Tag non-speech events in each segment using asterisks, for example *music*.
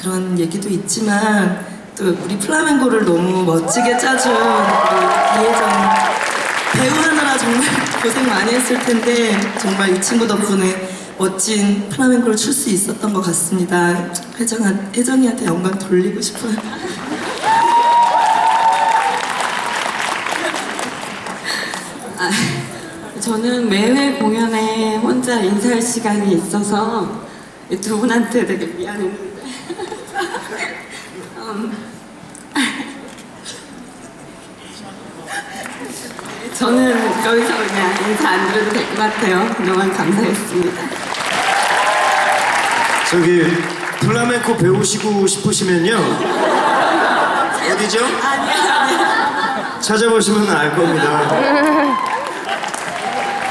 그런 얘기도 있지만 또 우리 플라멩고를 너무 멋지게 짜준 우리 이혜정 배우 하느라 정말 *laughs* 고생 많이 했을 텐데 정말 이 친구 덕분에 멋진 플라멩고를 출 수 있었던 것 같습니다. 혜정, 혜정이한테 영광 돌리고 싶어요. 아, 저는 매회 공연에 혼자 인사할 시간이 있어서 이두 분한테 되게 미안했는데 음, 저는 여기서 그냥 인사 안 드려도 될 것 같아요. 그동안 감사했습니다. 저기 플라멩코 배우시고 싶으시면요 어디죠? 찾아보시면 알 겁니다.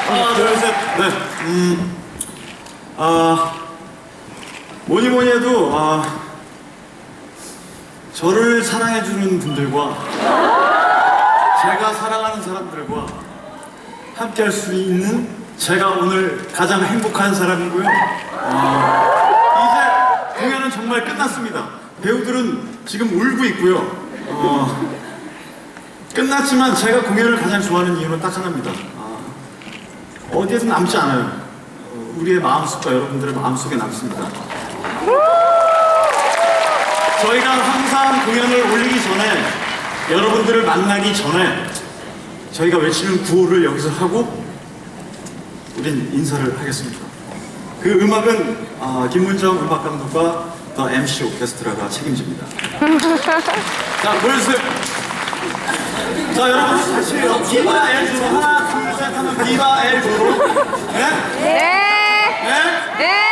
하나, 둘, 셋, 네. 음, 아, 뭐니 뭐니 해도, 아, 저를 사랑해주는 분들과 제가 사랑하는 사람들과 함께 할 수 있는 제가 오늘 가장 행복한 사람이고요. 아, 이제 공연은 정말 끝났습니다. 배우들은 지금 울고 있고요. 어, 끝났지만 제가 공연을 가장 좋아하는 이유는 딱 하나입니다. 아, 어디에서 남지 않아요. 어, 우리의 마음속과 여러분들의 마음속에 남습니다. 저희가 항상 공연을 올리기 전에 여러분들을 만나기 전에 저희가 외치는 구호를 여기서 하고 우린 인사를 하겠습니다. 그 음악은 아, 김문정 음악 감독과 더 MC 오케스트라가 책임집니다. *laughs* 자, 보여주세요. 자, 여러분 다시 비바 엘조로 하나, 둘, 셋 하면 비바 엘조로. 네? 네. 네? 네.